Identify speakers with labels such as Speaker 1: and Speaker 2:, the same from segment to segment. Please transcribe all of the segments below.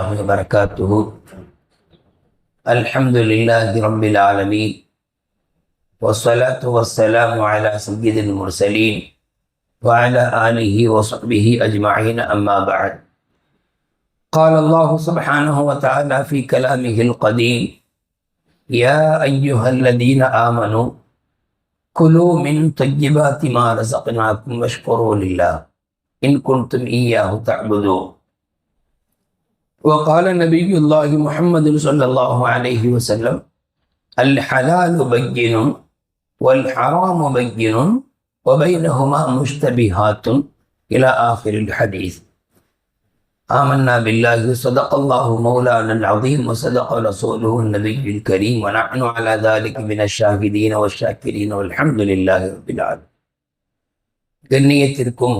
Speaker 1: الله وبركاته. الحمد لله رب العالمين. والصلاة والسلام على سيد المرسلين وعلى آله وصحبه أجمعين أما بعد. قال الله سبحانه وتعالى في كلامه القديم يا أيها الذين آمنوا كلوا من طيبات ما رزقناكم واشكروا لله. إن كنتم إياه تعبدون. وقال نبي الله محمد صلى الله عليه وسلم الحلال بين والحرام بين وبينهما مشتبهات إلى آخر الحديث آمنا بالله صدق الله مولانا العظيم وصدق رسوله النبي الكريم ونحن على ذلك من الشاهدين والشاكرين والحمد لله رب العالمين கண்ணியத்திற்கும்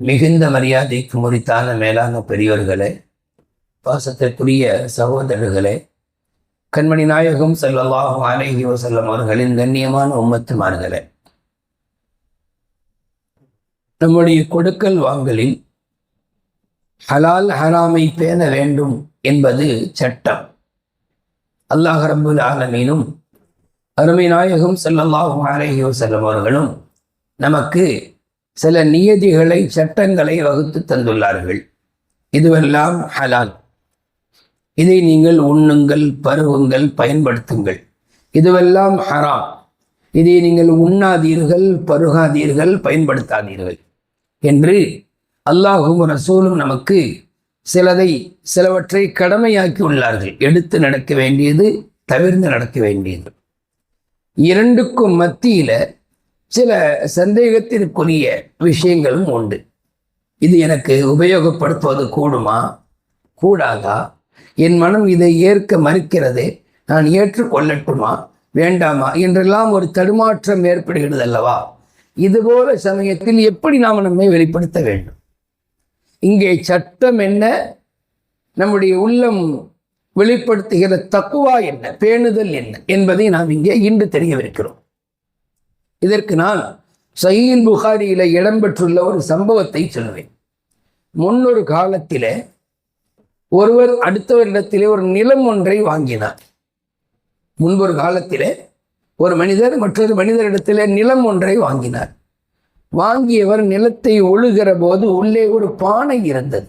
Speaker 1: மிகுந்த மரியாதைக்கு முறித்தான மேலான பெரியவர்களே பாசத்திற்குரிய சகோதரர்களே கண்மணி நாயகம் செல்லல்லாஹு அலைஹி வசல்லம் அவர்களின் கண்ணியமான உம்மத்துமார்களே நம்முடைய கொடுக்கல் வாங்கலில் ஹலால் ஹராமை பேண வேண்டும் என்பது சட்டம். அல்லாஹ் ரபுல் ஆலமீனும் அருமை நாயகம் செல்லல்லாஹு அலைஹி வசல்லம் அவர்களும் நமக்கு சில நியதிகளை சட்டங்களை வகுத்து தந்துள்ளார்கள். இதுவெல்லாம் ஹலால். இதை நீங்கள் உண்ணுங்கள் பருவுங்கள் பயன்படுத்துங்கள். இதுவெல்லாம் ஹராம். இதை நீங்கள் உண்ணாதீர்கள் பருகாதீர்கள் பயன்படுத்தாதீர்கள். என்று அல்லாஹும் ரசூலும் நமக்கு சிலதை சிலவற்றை கடமையாக்கி உள்ளார்கள். எடுத்து நடக்க வேண்டியது தவிர்த்து நடக்க வேண்டியது. இரண்டுக்கும் மத்தியில் சில சந்தேகத்திற்குரிய விஷயங்களும் உண்டு. இது எனக்கு உபயோகப்படுத்துவது கூடுமா? கூடாதா? என் மனம் இதை ஏற்க மறுக்கிறது. நான் ஏற்றுக்கொள்ளட்டுமா? வேண்டாமா? என்றெல்லாம் ஒரு தடுமாற்றம் ஏற்படுகிறது அல்லவா இதுபோல சமயத்தில் எப்படி நாம் நம்மை வெளிப்படுத்த வேண்டும்? இங்கே சட்டம் என்ன? நம்முடைய உள்ளம் வெளிப்படுத்துகிற தக்குவா என்ன? பேணுதல் என்ன? என்பதை நாம் இங்கே இன்று தெரியவிருக்கிறோம். இதற்கு நான் சயீல் புகாரியில் இடம்பெற்றுள்ள ஒரு சம்பவத்தை சொல்லுவேன் முன்னொரு காலத்திலே ஒருவர் அடுத்தவரிடத்திலே ஒரு நிலம் ஒன்றை வாங்கினார். முன்பொரு காலத்திலே ஒரு மனிதர் மற்றொரு மனிதரிடத்திலே நிலம் ஒன்றை வாங்கினார். வாங்கியவர் நிலத்தை ஒழுகிற போது உள்ளே ஒரு பானை இருந்தது.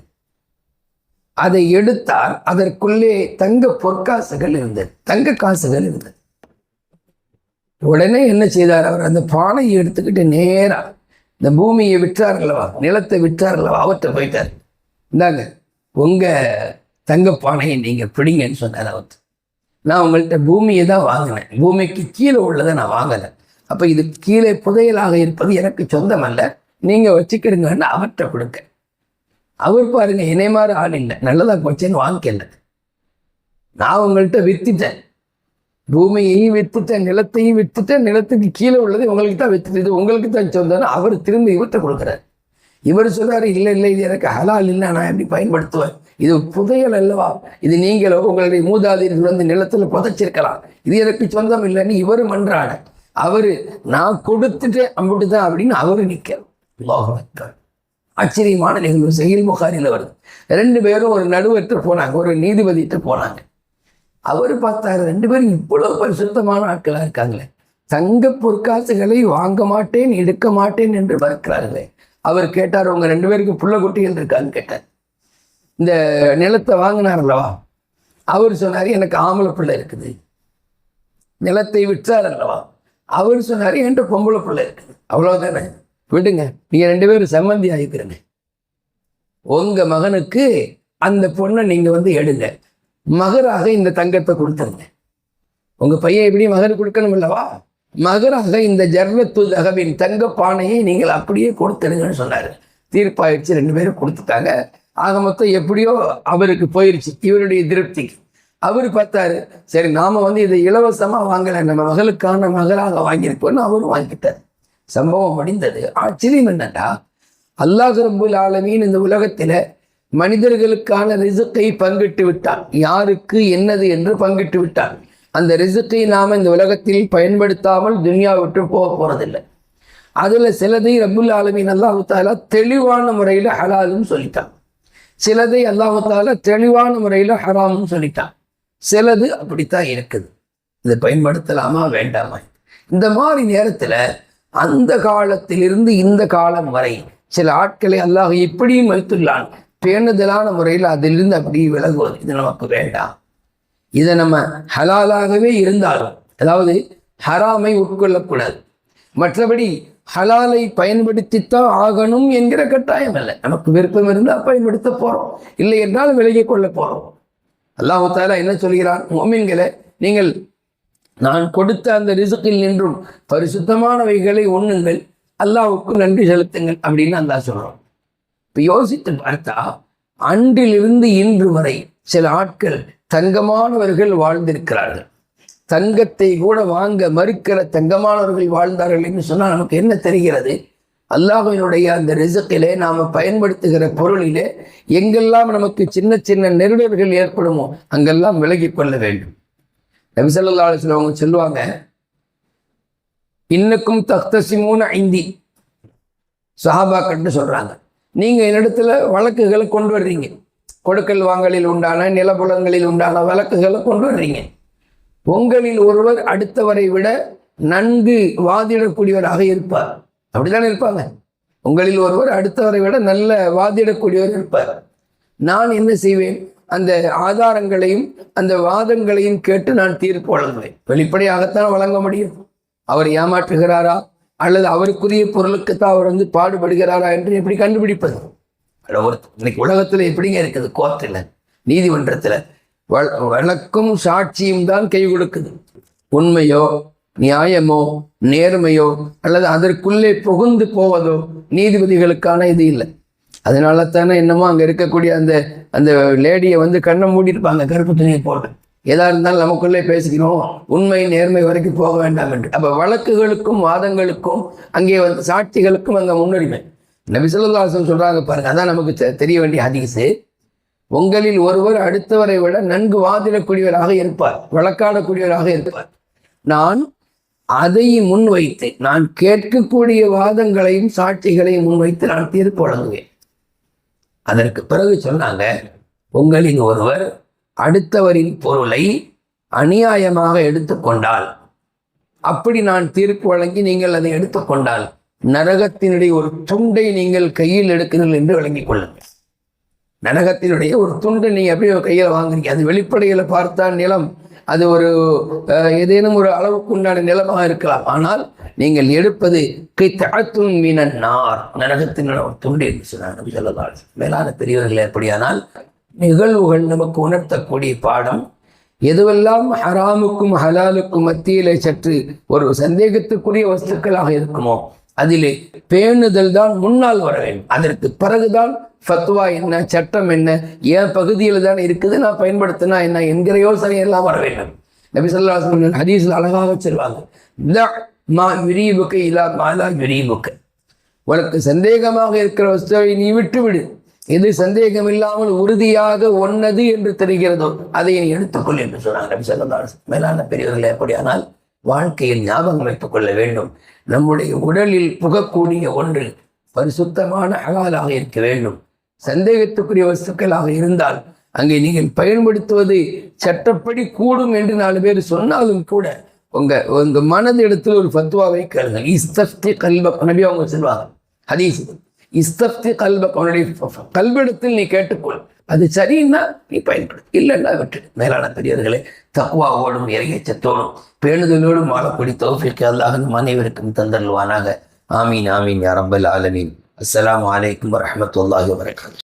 Speaker 1: அதை எடுத்தார் அதற்குள்ளே தங்க பொற்காசுகள் இருந்தது தங்க காசுகள் இருந்தது. உடனே என்ன செய்தார் அவர்? அந்த பானையை எடுத்துக்கிட்டு நேராக இந்த பூமியை விற்றார்களவா நிலத்தை விற்றார்களவா அவற்றை போயிட்டார். இந்தாங்க உங்கள் தங்க பானையை நீங்கள் பிடிங்கன்னு சொன்னார் அவர். நான் உங்கள்கிட்ட பூமியை தான் வாங்கினேன் பூமிக்கு கீழே உள்ளதை நான் வாங்கலை. அப்போ இது கீழே புதையலாக இருப்பது எனக்கு சொந்தம் அல்ல நீங்கள் வச்சுக்கிடுங்கன்னு அவர்கிட்ட கொடுக்க அவர் பாருங்க இணை மாதிரி ஆள் இல்லை. நல்லதாக போச்சேன்னு வாங்கிக்கல நான் உங்கள்கிட்ட வித்துட்டேன். பூமியையும் வித்துட்டேன் நிலத்தையும் வித்துட்டேன். நிலத்துக்கு கீழே உள்ளது உங்களுக்கு தான் வித்துட்டு இது உங்களுக்கு தான் சொந்தம்னு அவர் திரும்பி இவர்கிட்ட கொடுக்குறாரு. இவர் சொல்றாரு இல்லை இல்லை இது எனக்கு ஹலால் இல்லை நான் எப்படி பயன்படுத்துவேன்? இது புதையல் அல்லவா? இது நீங்களோ உங்களுடைய மூதாதையர்கள் வந்து நிலத்தில் புதைச்சிருக்கலாம். இது எனக்கு சொந்தம் இல்லைன்னு இவர் மன்றாட அவரு நான் கொடுத்துட்டு அம்பிட்டு தான் அப்படின்னு அவரு நிற்கிறார் ஆச்சரியமான நிகழ்வு. செயல் முகாரில் வருது. ரெண்டு பேரும் ஒரு நடுவர்கிட்ட போனாங்க ஒரு நீதிபதிட்டு போனாங்க. அவர் பார்த்தாரு ரெண்டு பேரும் இவ்வளவு பரிசுத்தமான ஆட்களாக இருக்காங்களே. தங்க பொற்காசுகளை வாங்க மாட்டேன் எடுக்க மாட்டேன் என்று மறுக்கிறார்களே. அவர் கேட்டார் உங்கள் ரெண்டு பேருக்கு புள்ள குட்டிகள் இருக்கான்னு கேட்டார். இந்த நிலத்தை வாங்கினார் அல்லவா? அவர் சொன்னார் எனக்கு ஆம்பளை பிள்ளை இருக்குது. நிலத்தை விற்றார் அல்லவா? அவர் சொன்னார் என்கிட்ட பொம்பளை பிள்ளை இருக்குது. அவ்வளோதானே விடுங்க நீங்கள் ரெண்டு பேரும் சம்மந்தி ஆகிக்கிறங்க. உங்கள் மகனுக்கு அந்த பொண்ணை நீங்கள் வந்து எடுங்க. மகராக இந்த தங்கத்தை கொடுத்துருங்க. உங்கள் பையன் எப்படி மகனுக்கு கொடுக்கணும் இல்லவா மகராக இந்த ஜர்வத்து தகவின் தங்க பானையை நீங்கள் அப்படியே கொடுத்துருங்கன்னு சொன்னார். தீர்ப்பாயிடுச்சு ரெண்டு பேரும் கொடுத்துட்டாங்க. ஆக மொத்தம் எப்படியோ அவருக்கு போயிருச்சு இவருடைய திருப்திக்கு. அவர் பார்த்தாரு சரி நாம வந்து இதை இலவசமா வாங்கலை நம்ம மகளுக்கான மகளாக வாங்கியிருப்போம்னு அவரும் வாங்கிட்டார். சம்பவம் முடிந்தது. ஆச்சரியம் என்னன்னா அல்லாஹ் ரபுல் ஆலமீன் இந்த உலகத்துல மனிதர்களுக்கான ரிசுக்கை பங்கிட்டு விட்டான். யாருக்கு என்னது என்று பங்கிட்டு விட்டான். அந்த ரிசுக்கை நாம் இந்த உலகத்தில் பயன்படுத்தாமல் துனியா விட்டு போக போகிறதில்லை அதில் சிலதை ரபுல் ஆலமின் அல்லாஹு தாலா தெளிவான முறையில் ஹலாலும் சொல்லிட்டான். சிலதை அல்லாஹால தெளிவான முறையில் ஹராமும் சொல்லிட்டான். சிலது அப்படித்தான் இருக்குது. இதை பயன்படுத்தலாமா வேண்டாமா? இந்த மாதிரி நேரத்தில் அந்த காலத்திலிருந்து இந்த காலம் வரை சில ஆட்களை அல்லாஹ் எப்படியும் வைத்துள்ளான் பேணுதலான முறையில் அதிலிருந்து அப்படி விலகுவது இது நமக்கு வேண்டாம். இதை நம்ம ஹலாலாகவே இருந்தாலும் அதாவது ஹராமை உட்கொள்ளக்கூடாது. மற்றபடி ஹலாலை பயன்படுத்தித்தான் ஆகணும் என்கிற கட்டாயம் இல்லை நமக்கு விருப்பம் இருந்தால் பயன்படுத்த போகிறோம் இல்லை என்றால் விலகி கொள்ள போகிறோம் அல்லாஹு தாலா என்ன சொல்கிறான்? மோமின்களை நீங்கள் நான் கொடுத்த அந்த ரிசுக்கில் நின்றும் பரிசுத்தமானவைகளை உண்ணுங்கள் அல்லாவுக்கு நன்றி செலுத்துங்கள் அப்படின்னு அல்லாஹ் சொல்கிறோம் இப்போ யோசித்து பார்த்தா அன்றிலிருந்து இன்று வரை சில ஆட்கள் தங்கமானவர்கள் வாழ்ந்திருக்கிறார்கள். தங்கத்தை கூட வாங்க மறுக்கிற தங்கமானவர்கள் வாழ்ந்தார்கள் என்று சொன்னால் நமக்கு என்ன தெரிகிறது? அல்லாஹினுடைய அந்த ரிசத்திலே நாம் பயன்படுத்துகிற பொருளிலே எங்கெல்லாம் நமக்கு சின்ன சின்ன நெருடர்கள் ஏற்படுமோ அங்கெல்லாம் விலகி கொள்ள வேண்டும். நபிசல்லா அவங்க சொல்லுவாங்க இன்னக்கும் தக்தசிமூன ஐந்தி சஹாபாக்கள்னு சொல்கிறாங்க நீங்கள் என்னிடத்துல வழக்குகளை கொண்டு வர்றீங்க. கொடுக்கல் வாங்கலில் உண்டான நிலப்புலங்களில் உண்டான வழக்குகளை கொண்டு வர்றீங்க. உங்களில் ஒருவர் அடுத்தவரை விட நன்கு வாதிடக்கூடியவராக இருப்பார். அப்படித்தானே இருப்பாங்க? உங்களில் ஒருவர் அடுத்தவரை விட நல்ல வாதிடக்கூடியவர் இருப்பார். நான் என்ன செய்வேன்? அந்த ஆதாரங்களையும் அந்த வாதங்களையும் கேட்டு நான் தீர்ப்பு வழங்குவேன். வெளிப்படையாகத்தான் வழங்க முடியும். அவர் ஏமாற்றுகிறாரா? அல்லது அவருக்குரிய பொருளுக்குத்தான் அவர் வந்து பாடுபடுகிறாரா என்று எப்படி கண்டுபிடிப்பது? ஒரு இன்னைக்கு உலகத்தில் எப்படிங்க இருக்குது? கோர்ட்டில் நீதிமன்றத்தில் வழக்கும் சாட்சியும் தான் கை கொடுக்குது. உண்மையோ நியாயமோ நேர்மையோ அல்லது அதற்குள்ளே புகுந்து போவதோ நீதிபதிகளுக்கான இது இல்லை. அதனால தானே என்னமோ அங்கே இருக்கக்கூடிய அந்த அந்த லேடியை வந்து கண்ணை மூடிருப்பாங்க கருப்பு துணியை போட்டு. எதா இருந்தாலும் நமக்குள்ளே பேசிக்கணும் உண்மை நேர்மை வரைக்கும் போக வேண்டாம் என்று. அப்போ வழக்குகளுக்கும் வாதங்களுக்கும் அங்கே வந்து சாட்சிகளுக்கும் அங்கே முன்னுரிமை. நபிசல்லாசன் சொல்கிறாங்க பாருங்க அதான் நமக்கு தெரிய வேண்டிய ஹதீஸு. உங்களில் ஒருவர் அடுத்தவரை விட நன்கு வாதிடக்கூடியவராக இருப்பார் வழக்காடக்கூடியவராக இருப்பார். நான் அதை முன்வைத்து நான் கேட்கக்கூடிய வாதங்களையும் சாட்சிகளையும் முன்வைத்து நான் தீர்ப்பு வழங்குவேன். அதற்கு பிறகு சொன்னாங்க உங்களின் ஒருவர் அடுத்தவரின் பொருளை அநியாயமாக எடுத்துக்கொண்டால் அப்படி நான் தீர்ப்பு வழங்கி நீங்கள் அதை எடுத்துக்கொண்டால் நரகத்தினுடைய ஒரு துண்டை நீங்கள் கையில் எடுக்கிறீர்கள் என்று வழங்கிக் கொள்ளுங்கள். நரகத்தினுடைய ஒரு துண்டை நீங்கள் அப்படியே கையில் வாங்குறீங்க. அது வெளிப்படையில் பார்த்தா நிலம் அது ஒரு ஏதேனும் ஒரு அளவுக்கு உண்டான நிலமாக இருக்கலாம். ஆனால் நீங்கள் எடுப்பது கை தாழ்த்தும் மீன நார். நரகத்தினுடைய ஒரு துண்டு என்று சொன்னாங்க சொல்லலாம் மேலான பெரியவர்கள் எப்படியானால் நிகழ்வுகள் நமக்கு உணர்த்தக்கூடிய பாடம் எதுவெல்லாம் ஹராமுக்கும் ஹலாலுக்கும் மத்தியிலே சற்று ஒரு சந்தேகத்துக்குரிய வஸ்துக்களாக இருக்குமோ அதிலே பேணுதல் தான் முன்னால் வர வேண்டும். அதற்கு பிறகுதான் ஃபத்வா என்ன சட்டம் என்ன என் பகுதியில் தான் இருக்குது நான் பயன்படுத்தினா என்ன என்கிற யோசனை எல்லாம் வர வேண்டும். நபி சொல்லா ஹதீஸில் அழகாக வச்சிருவாங்க மா விரிவுக்கு இல்லா மாலா விரிவுக்கு உனக்கு சந்தேகமாக இருக்கிற வஸ்துவை நீ விட்டுவிடு. எது சந்தேகம் இல்லாமல் உறுதியாக ஒன்னது என்று தெரிகிறதோ அதை நீ எடுத்துக்கொள் என்று சொன்னாங்க நபி சொல்லா மேலான பெரியவர்கள் எப்படியானால் வாழ்க்கையில் ஞாபகம் வைத்துக் கொள்ள வேண்டும். நம்முடைய உடலில் புகக்கூடிய ஒன்று பரிசுத்தமான அகாலாக இருக்க வேண்டும். சந்தேகத்துக்குரிய வஸ்துக்களாக இருந்தால் அங்கே நீங்கள் பயன்படுத்துவது சட்டப்படி கூடும் என்று நாலு பேர் சொன்னாலும் கூட உங்க உங்க மனது இடத்துல ஒரு ஃபத்வாவை கேளுங்க இஸ்தப்தி கல்வ நபி அவங்க சொல்லுவாங்க. ஹதீஸ். இஸ்தப்தி கல்வ அவனுடைய கல்விடத்தில் நீ கேட்டுக்கொள். அது சரின்னா நீ பயன்படுத்து. இல்லைன்னா விட்டு. மேலான பெரியவர்களே தக்குவாவோடும் இறையச்சத்தோடும் பேணுதலோடும் வாழக்கூடிய தோஃபிக்கு அல்லாஹ் அனைவருக்கும் தந்தல்வானாக ஆமீன் ஆமீன் யாரம்பல் ஆலமீன். அஸ்லாம் வலைக்கம் வரமத்துல்லாஹி வரகாத்து